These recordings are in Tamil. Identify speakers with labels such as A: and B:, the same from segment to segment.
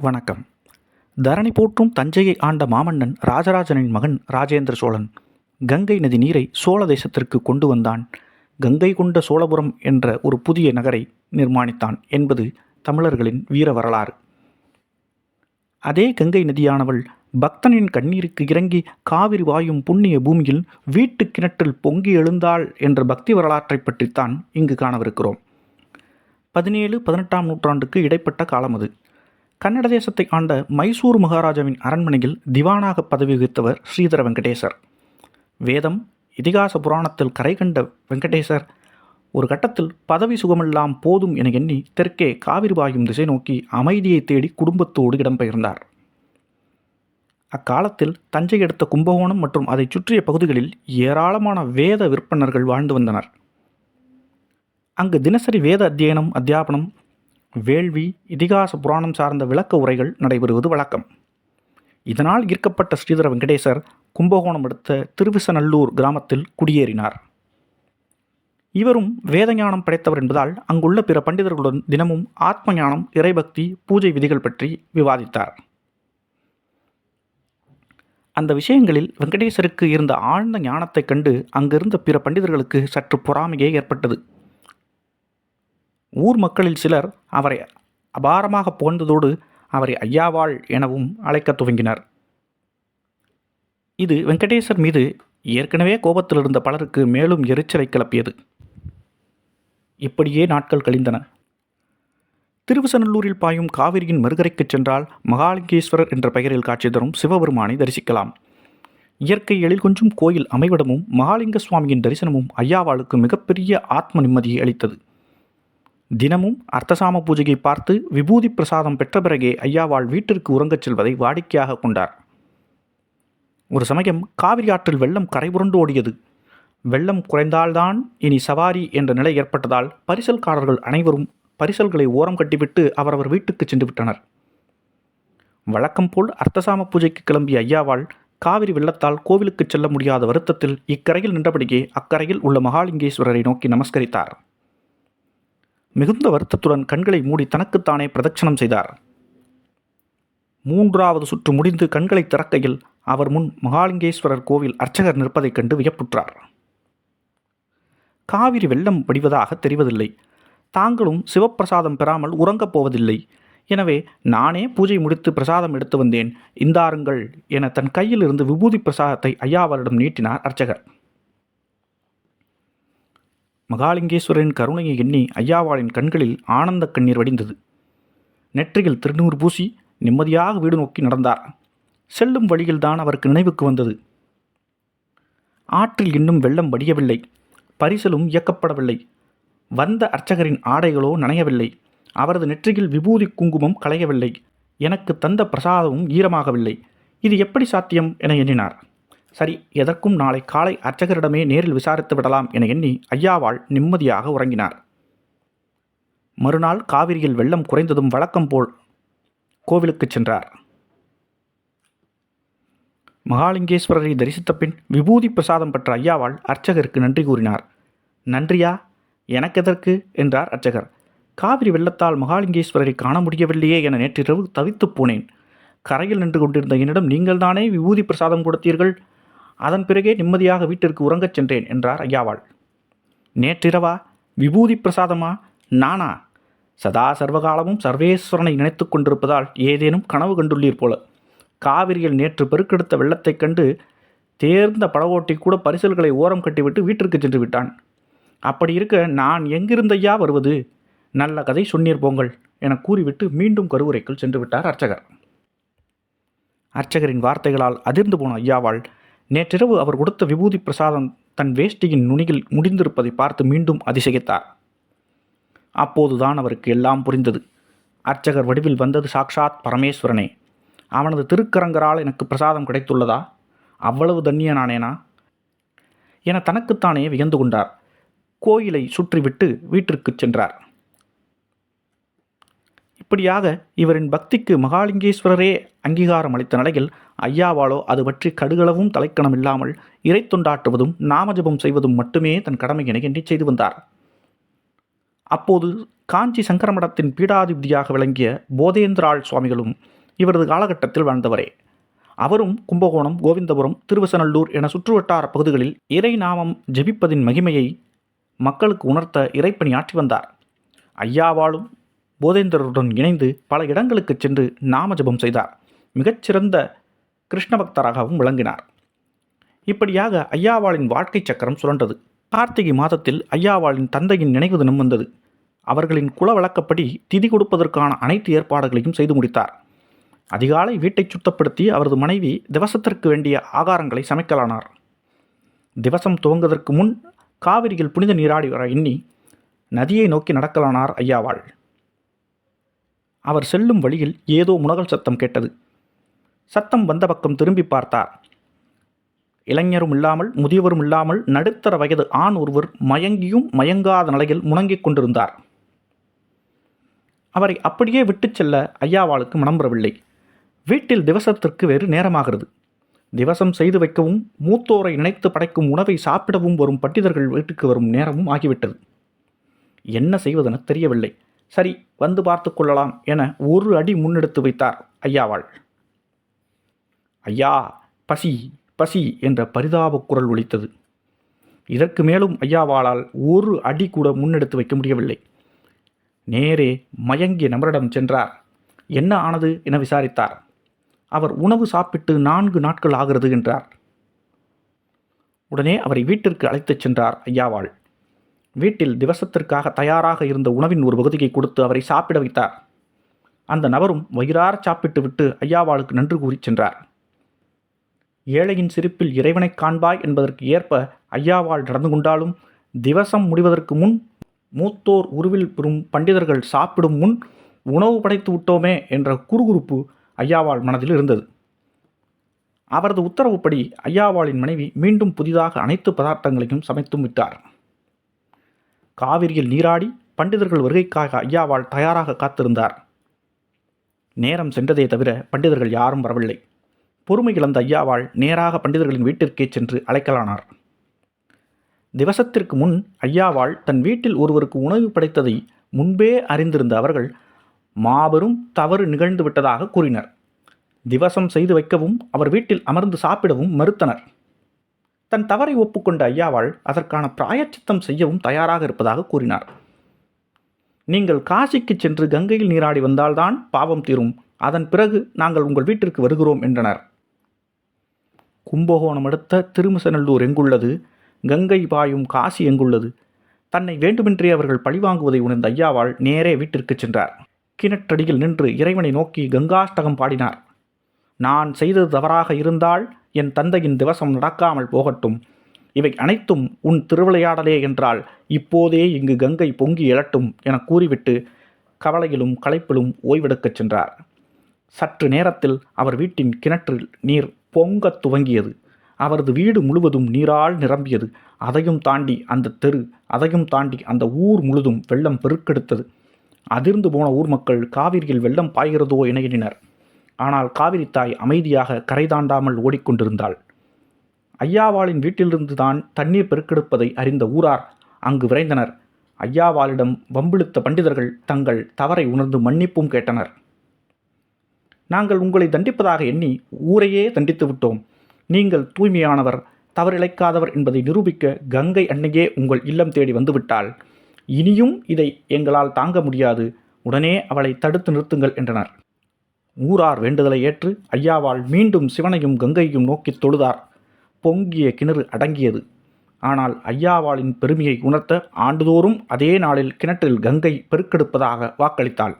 A: வணக்கம். தரணி போற்றும் தஞ்சையை ஆண்ட மாமன்னன் ராஜராஜனின் மகன் ராஜேந்திர சோழன் கங்கை நதி நீரை சோழ தேசத்திற்கு கொண்டு வந்தான். கங்கை கொண்ட சோழபுரம் என்ற ஒரு புதிய நகரை நிர்மாணித்தான் என்பது தமிழர்களின் வீர வரலாறு. அதே கங்கை நதியானவள் பக்தனின் கண்ணீருக்கு இறங்கி காவிரி வாயும் புண்ணிய பூமியில் வீட்டு கிணற்றில் பொங்கி எழுந்தாள் என்ற பக்தி வரலாற்றை பற்றித்தான் இங்கு காணவிருக்கிறோம். பதினேழு பதினெட்டாம் நூற்றாண்டுக்கு இடைப்பட்ட காலம் அது. கன்னட தேசத்தை ஆண்ட மைசூர் மகாராஜாவின் அரண்மனையில் திவானாக பதவி வகித்தவர் ஸ்ரீதர வெங்கடேசர். வேதம் இதிகாச புராணத்தில் கரை கண்ட வெங்கடேசர். ஒரு கட்டத்தில் பதவி சுகமெல்லாம் போதும் என எண்ணி தெற்கே காவிரி பாயும் திசை நோக்கி அமைதியை தேடி குடும்பத்தோடு இடம்பெயர்ந்தார். அக்காலத்தில் தஞ்சை அடுத்த கும்பகோணம் மற்றும் அதைச் சுற்றிய பகுதிகளில் ஏராளமான வேத விற்பனர்கள் வாழ்ந்து வந்தனர். அங்கு தினசரி வேத அத்தியனம் அத்தியாபனம் வேள்வி இதிகாச புராணம் சார்ந்த விளக்க உரைகள் நடைபெறுவது வழக்கம். இதனால் ஈர்க்கப்பட்ட ஸ்ரீதர வெங்கடேசர் கும்பகோணம் அடுத்த திருவிசநல்லூர் கிராமத்தில் குடியேறினார். இவரும் வேதஞானம் படைத்தவர் என்பதால் அங்குள்ள பிற பண்டிதர்களுடன் தினமும் ஆத்ம ஞானம் இறைபக்தி பூஜை விதிகள் பற்றி விவாதித்தார். அந்த விஷயங்களில் வெங்கடேசருக்கு இருந்த ஆழ்ந்த ஞானத்தைக் கண்டு அங்கிருந்த பிற பண்டிதர்களுக்கு சற்று பொறாமையே ஏற்பட்டது. ஊர் மக்களில் சிலர் அவரை அபாரமாக புகழ்ந்ததோடு அவரை ஐயாவாள் எனவும் அழைக்கத் துவங்கினர். இது வெங்கடேசர் மீது ஏற்கனவே கோபத்தில் இருந்த பலருக்கு மேலும் எரிச்சலை கிளப்பியது. இப்படியே நாட்கள் கழிந்தன. திருவிசநல்லூரில் பாயும் காவிரியின் மறுகரைக்குச் சென்றால் மகாலிங்கேஸ்வரர் என்ற பெயரில் காட்சி தரும் சிவபெருமானை தரிசிக்கலாம். இயற்கை எழில் கொஞ்சும் கோயில் அமைவிடமும் மகாலிங்க சுவாமியின் தரிசனமும் ஐயாவாளுக்கு மிகப்பெரிய ஆத்ம நிம்மதியை அளித்தது. தினமும் அர்த்தசாம பூஜையை பார்த்து விபூதி பிரசாதம் பெற்ற பிறகே ஐயாவாள் வீட்டிற்கு உறங்கச் செல்வதை வாடிக்கையாக கொண்டார். ஒரு சமயம் காவிரி ஆற்றில் வெள்ளம் கரைபுரண்டு ஓடியது. வெள்ளம் குறைந்தால்தான் இனி சவாரி என்ற நிலை ஏற்பட்டதால் பரிசல்காரர்கள் அனைவரும் பரிசல்களை ஓரம் கட்டிவிட்டு அவரவர் வீட்டுக்கு சென்று விட்டனர். வழக்கம் போல் அர்த்தசாம பூஜைக்கு கிளம்பிய ஐயாவாள் காவிரி வெள்ளத்தால் கோவிலுக்கு செல்ல முடியாத வருத்தத்தில் இக்கரையில் நின்றபடியே அக்கரையில் உள்ள மகாலிங்கேஸ்வரரை நோக்கி நமஸ்கரித்தார். மிகுந்த வருத்தத்துடன் கண்களை மூடி தனக்குத்தானே பிரதட்சணம் செய்தார். மூன்றாவது சுற்று முடிந்து கண்களை திறக்கையில் அவர் முன் மகாலிங்கேஸ்வரர் கோவில் அர்ச்சகர் நிற்பதைக் கண்டு வியப்புற்றார். காவிரி வெள்ளம் வடிவதாக தெரிவதில்லை. தாங்களும் சிவப்பிரசாதம் பெறாமல் உறங்கப் போவதில்லை. எனவே நானே பூஜை முடித்து பிரசாதம் எடுத்து வந்தேன். இந்தாருங்கள் என தன் கையில் இருந்து விபூதி பிரசாதத்தை ஐயாவரிடம் நீட்டினார் அர்ச்சகர். மகாலிங்கேஸ்வரரின் கருணையை எண்ணி ஐயாவாளின் கண்களில் ஆனந்த கண்ணீர் வடிந்தது. நெற்றியில் திருநூறு பூசி நிம்மதியாக வீடு நோக்கி நடந்தார். செல்லும் வழியில்தான் அவருக்கு நினைவுக்கு வந்தது. ஆற்றில் இன்னும் வெள்ளம் வடியவில்லை. பரிசலும் இயக்கப்படவில்லை. வந்த அர்ச்சகரின் ஆடைகளோ நனையவில்லை. அவரது நெற்றியில் விபூதி குங்குமம் களையவில்லை. எனக்கு தந்த பிரசாதமும் ஈரமாகவில்லை. இது எப்படி சாத்தியம் என எண்ணினார். சரி எதற்கும் நாளை காலை அர்ச்சகரிடமே நேரில் விசாரித்து விடலாம் என எண்ணி ஐயாவாள் நிம்மதியாக உறங்கினார். மறுநாள் காவிரியில் வெள்ளம் குறைந்ததும் வழக்கம் போல் கோவிலுக்குச் சென்றார். மகாலிங்கேஸ்வரரை தரிசித்த பின் விபூதி பிரசாதம் பெற்ற ஐயாவாள் அர்ச்சகருக்கு நன்றி கூறினார். நன்றியா? எனக்கெதற்கு? என்றார் அர்ச்சகர். காவிரி வெள்ளத்தால் மகாலிங்கேஸ்வரரை காண முடியவில்லையே என நேற்றிரவு தவித்துப் போனேன். கரையில் நின்று கொண்டிருந்த என்னிடம் நீங்கள்தானே விபூதி பிரசாதம் கொடுத்தீர்கள்? அதன் பிறகே நிம்மதியாக வீட்டிற்கு உறங்கச் சென்றேன் என்றார் ஐயாவாள். நேற்றிரவா விபூதி பிரசாதமா? நானா? சதா சர்வகாலமும் சர்வேஸ்வரனை நினைத்து கொண்டிருப்பதால் ஏதேனும் கனவு கண்டுள்ளீர் போல. காவிரியில் நேற்று பெருக்கெடுத்த வெள்ளத்தைக் கண்டு தேர்ந்த படகோட்டி கூட பரிசல்களை ஓரம் கட்டிவிட்டு வீட்டிற்கு சென்று விட்டான். அப்படி இருக்க நான் எங்கிருந்தையா வருவது? நல்ல கதை சொன்னீர் போங்கள் என கூறிவிட்டு மீண்டும் கருவுரைக்குள் சென்று விட்டார் அர்ச்சகர். அர்ச்சகரின் வார்த்தைகளால் அதிர்ந்து போன ஐயாவாள் நேற்றிரவு அவர் கொடுத்த விபூதி பிரசாதம் தன் வேஷ்டியின் நுனியில் முடிந்திருப்பதை பார்த்து மீண்டும் அதிசயித்தார். அப்போதுதான் அவருக்கு எல்லாம் புரிந்தது. அர்ச்சகர் வடிவில் வந்தது சாக்ஷாத் பரமேஸ்வரனே. அவனது திருக்கரங்கரால் எனக்கு பிரசாதம் கிடைத்துள்ளதா? அவ்வளவு தண்ணியனானேனா என தனக்குத்தானே வியந்து கொண்டார். கோயிலை சுற்றிவிட்டு வீட்டிற்குச் சென்றார். இப்படியாக இவரின் பக்திக்கு மகாலிங்கேஸ்வரரே அங்கீகாரம் அளித்த நிலையில் ஐயாவாலோ அது பற்றி கடுகளவும் தலைக்கணம் இல்லாமல் இறை தொண்டாட்டுவதும் நாமஜபம் செய்வதும் மட்டுமே தன் கடமையினை எண்ணி செய்து வந்தார். அப்போது காஞ்சி சங்கரமடத்தின் பீடாதிபதியாக விளங்கிய போதேந்திராள் சுவாமிகளும் இவரது காலகட்டத்தில் வாழ்ந்தவரே. அவரும் கும்பகோணம் கோவிந்தபுரம் திருவசநல்லூர் என சுற்றுவட்டார பகுதிகளில் இறை நாமம் ஜெபிப்பதின் மகிமையை மக்களுக்கு உணர்த்த இறைப்பணி ஆற்றி வந்தார். ஐயாவாலும் போதேந்திரருடன் இணைந்து பல இடங்களுக்கு சென்று நாமஜெபம் செய்தார். மிகச்சிறந்த கிருஷ்ண பக்தராகவும் விளங்கினார். இப்படியாக ஐயாவாளின் வாழ்க்கை சக்கரம் சுழன்றது. கார்த்திகை மாதத்தில் ஐயாவாளின் தந்தையின் நினைவு தினம் வந்தது. அவர்களின் குல வழக்கப்படி திதி கொடுப்பதற்கான அனைத்து ஏற்பாடுகளையும் செய்து முடித்தார். அதிகாலை வீட்டை சுத்தப்படுத்தி அவரது மனைவி திவசத்திற்கு வேண்டிய ஆகாரங்களை சமைக்கலானார். திவசம் துவங்குவதற்கு முன் காவிரியில் புனித நீராடி வர எண்ணி நதியை நோக்கி நடக்கலானார் ஐயாவாள். அவர் செல்லும் வழியில் ஏதோ முனகல் சத்தம் கேட்டது. சத்தம் வந்த பக்கம் திரும்பி பார்த்தார். இளைஞரும் இல்லாமல் முதியவரும் இல்லாமல் நடுத்தர வயது ஆண் ஒருவர் மயங்கியும் மயங்காத நிலையில் முணங்கிக் கொண்டிருந்தார். அவரை அப்படியே விட்டுச் செல்ல ஐயாவாளுக்கு மனம்புறவில்லை வீட்டில் திவசத்திற்கு வேறு நேரமாகிறது. திவசம் செய்து வைக்கவும் மூத்தோரை நினைத்து படைக்கும் உணவை சாப்பிடவும் வரும் பண்டிதர்கள் வீட்டுக்கு வரும் நேரமும் ஆகிவிட்டது. என்ன செய்வதென தெரியவில்லை. சரி வந்து பார்த்து கொள்ளலாம் என ஒரு அடி முன்னெடுத்து வைத்தார் ஐயாவாள். ஐயா பசி பசி என்ற பரிதாபக் குரல் ஒலித்தது. இதற்கு மேலும் ஐயாவாளால் ஒரு அடி கூட முன்னெடுத்து வைக்க முடியவில்லை. நேரே மயங்கிய நபரிடம் சென்றார். என்ன ஆனது என விசாரித்தார். அவர் உணவு சாப்பிட்டு நான்கு நாட்கள் ஆகிறது என்றார். உடனே அவரை வீட்டிற்கு அழைத்துச் சென்றார் ஐயாவாள். வீட்டில் திவசத்திற்காக தயாராக இருந்த உணவின் ஒரு பகுதியை கொடுத்து அவரை சாப்பிட வைத்தார். அந்த நபரும் வயிறார சாப்பிட்டு விட்டு ஐயாவாளுக்கு நன்றி கூறிச் சென்றார். ஏழையின் சிரிப்பில் இறைவனைக் காண்பாய் என்பதற்கு ஏற்ப ஐயாவாள் நடந்து கொண்டாலும் திவசம் முடிவதற்கு முன் மூத்தோர் உருவில் பெறும் பண்டிதர்கள் சாப்பிடும் முன் உணவு படைத்து விட்டோமே என்ற குறுகுறுப்பு ஐயாவாள் மனதில் இருந்தது. அவரது உத்தரவுப்படி ஐயாவாளின் மனைவி மீண்டும் புதிதாக அனைத்து பதார்த்தங்களையும் சமைத்தும் விட்டார். காவிரியில் நீராடி பண்டிதர்கள் வருகைக்காக ஐயாவாள் தயாராக காத்திருந்தார். நேரம் சென்றதே தவிர பண்டிதர்கள் யாரும் வரவில்லை. பொறுமை இழந்த ஐயாவாள் நேராக பண்டிதர்களின் வீட்டிற்கே சென்று அழைக்கலானார் திவசத்திற்கு முன் ஐயாவாள் தன் வீட்டில் ஒருவருக்கு உணவு படைத்ததை முன்பே அறிந்திருந்த அவர்கள் மாபெரும் தவறு நிகழ்ந்து விட்டதாக கூறினர். திவசம் செய்து வைக்கவும் அவர் வீட்டில் அமர்ந்து சாப்பிடவும் மறுத்தனர். தன் தவறை ஒப்புக்கொண்ட ஐயாவாள் அதற்கான பிராயச்சித்தம் செய்யவும் தயாராக இருப்பதாக கூறினார். நீங்கள் காசிக்கு சென்று கங்கையில் நீராடி வந்தால்தான் பாவம் தீரும். அதன் பிறகு நாங்கள் உங்கள் வீட்டிற்கு வருகிறோம் என்றனர். கும்பகோணம் அடுத்த திருமசநல்லூர் எங்குள்ளது? கங்கை பாயும் காசி எங்குள்ளது? தன்னை வேண்டுமென்றே அவர்கள் பழிவாங்குவதை உணர்ந்த ஐயாவாள் நேரே வீட்டிற்கு சென்றார். கிணற்றடியில் நின்று இறைவனை நோக்கி கங்காஷ்டகம் பாடினார். நான் செய்தது தவறாக இருந்தால் என் தந்தையின் திவசம் நடக்காமல் போகட்டும். இவை அனைத்தும் உன் திருவிளையாடலே என்றால் இப்போதே இங்கு கங்கை பொங்கி எழட்டும் என கூறிவிட்டு கவலையிலும் களைப்பிலும் ஓய்வெடுக்கச் சென்றார். சற்று நேரத்தில் அவர் வீட்டின் கிணற்றில் நீர் பொங்கத் துவங்கியது. அவரது வீடு முழுவதும் நீரால் நிரம்பியது. அதையும் தாண்டி அந்த தெரு அதையும் தாண்டி அந்த ஊர் முழுதும் வெள்ளம் பெருக்கெடுத்தது. அதிர்ந்து போன ஊர் மக்கள் காவிரியில் வெள்ளம் பாய்கிறதோ என எண்ணினர். ஆனால் காவிரி தாய் அமைதியாக கரை தாண்டாமல் ஓடிக்கொண்டிருந்தாள். ஐயாவாளின் வீட்டிலிருந்து தான் தண்ணீர் பெருக்கெடுப்பதை அறிந்த ஊரார் அங்கு விரைந்தனர். ஐயாவாளிடம் வம்பிழுத்த பண்டிதர்கள் தங்கள் தவறை உணர்ந்து மன்னிப்பும் கேட்டனர். நாங்கள் உங்களை தண்டிப்பதாக எண்ணி ஊரையே தண்டித்து விட்டோம். நீங்கள் தூய்மையானவர் தவறிழைக்காதவர் என்பதை நிரூபிக்க கங்கை அன்னையே உங்கள் இல்லம் தேடி வந்துவிட்டால் இனியும் இதை எங்களால் தாங்க முடியாது. உடனே அவளை தடுத்து நிறுத்துங்கள் என்றனர். ஊரார் வேண்டுதலை ஏற்று ஐயாவாள் மீண்டும் சிவனையும் கங்கையும் நோக்கித் தொழுதார். பொங்கிய கிணறு அடங்கியது. ஆனால் ஐயாவாளின் பெருமையை உணர்த்த ஆண்டுதோறும் அதே நாளில் கிணற்றில் கங்கை பெருக்கெடுப்பதாக வாக்களித்தாள்.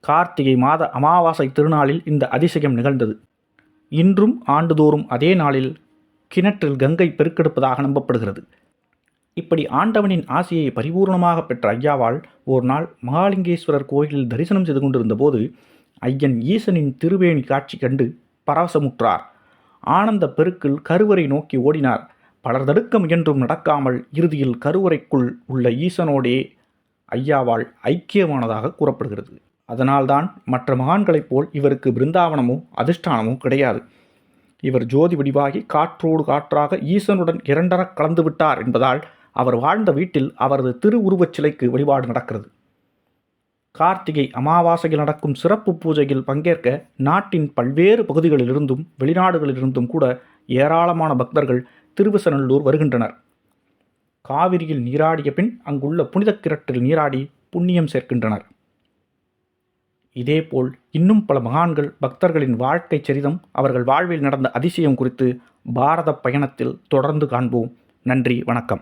A: கார்த்திகை மாத அமாவாசை திருநாளில் இந்த அதிசயம் நிகழ்ந்தது. இன்றும் ஆண்டுதோறும் அதே நாளில் கிணற்றில் கங்கை பெருக்கெடுப்பதாக நம்பப்படுகிறது. இப்படி ஆண்டவனின் ஆசையை பரிபூர்ணமாக பெற்ற ஐயாவாள் ஒரு நாள் மகாலிங்கேஸ்வரர் கோயிலில் தரிசனம் செய்து கொண்டிருந்தபோது ஐயன் ஈசனின் திருவேணி காட்சி கண்டு பரவசமுற்றார். ஆனந்த பெருக்கில் கருவறை நோக்கி ஓடினார். பலர் தடுக்க முயன்றும் நடக்காமல் இறுதியில் கருவறைக்குள் உள்ள ஈசனோடே ஐயாவாள் ஐக்கியமானதாக கூறப்படுகிறது. அதனால்தான் மற்ற மகான்களைப் போல் இவருக்கு பிருந்தாவனமோ அதிர்ஷ்டானமோ கிடையாது. இவர் ஜோதி வடிவாகி காற்றோடு காற்றாக ஈசனுடன் இரண்டரக் கலந்து விட்டார் என்பதால் அவர் வாழ்ந்த வீட்டில் அவரது திருவுருவச் சிலைக்கு வழிபாடு நடக்கிறது. கார்த்திகை அமாவாசையில் நடக்கும் சிறப்பு பூஜையில் பங்கேற்க நாட்டின் பல்வேறு பகுதிகளிலிருந்தும் வெளிநாடுகளிலிருந்தும் கூட ஏராளமான பக்தர்கள் திருவிசநல்லூர் வருகின்றனர். காவிரியில் நீராடிய பின் அங்குள்ள புனிதக் கிரட்டில் நீராடி புண்ணியம் சேர்க்கின்றனர். இதேபோல் இன்னும் பல மகான்கள் பக்தர்களின் வாழ்க்கை சரிதம் அவர்கள் வாழ்வில் நடந்த அதிசயம் குறித்து பாரத பயணத்தில் தொடர்ந்து காண்போம். நன்றி வணக்கம்.